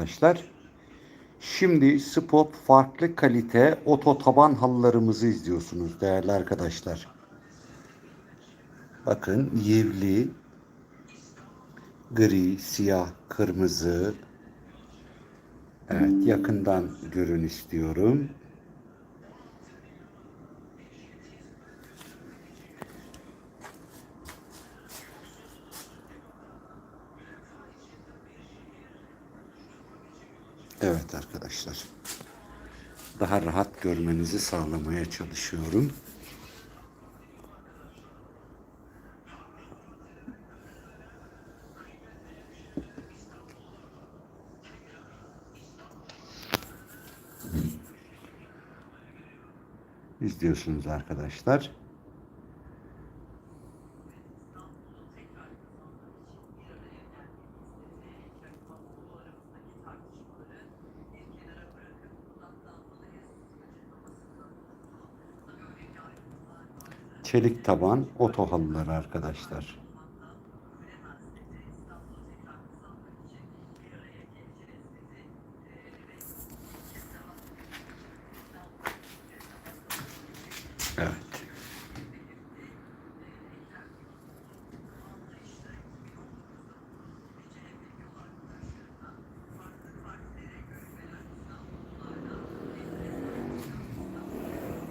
arkadaşlar. Şimdi spot farklı kalite oto taban halılarımızı izliyorsunuz değerli arkadaşlar. Bakın yivli, gri, siyah, kırmızı. Evet yakından görün istiyorum. Evet arkadaşlar. Daha rahat görmenizi sağlamaya çalışıyorum. İzliyorsunuz arkadaşlar. Çelik taban oto halıları arkadaşlar. Evet.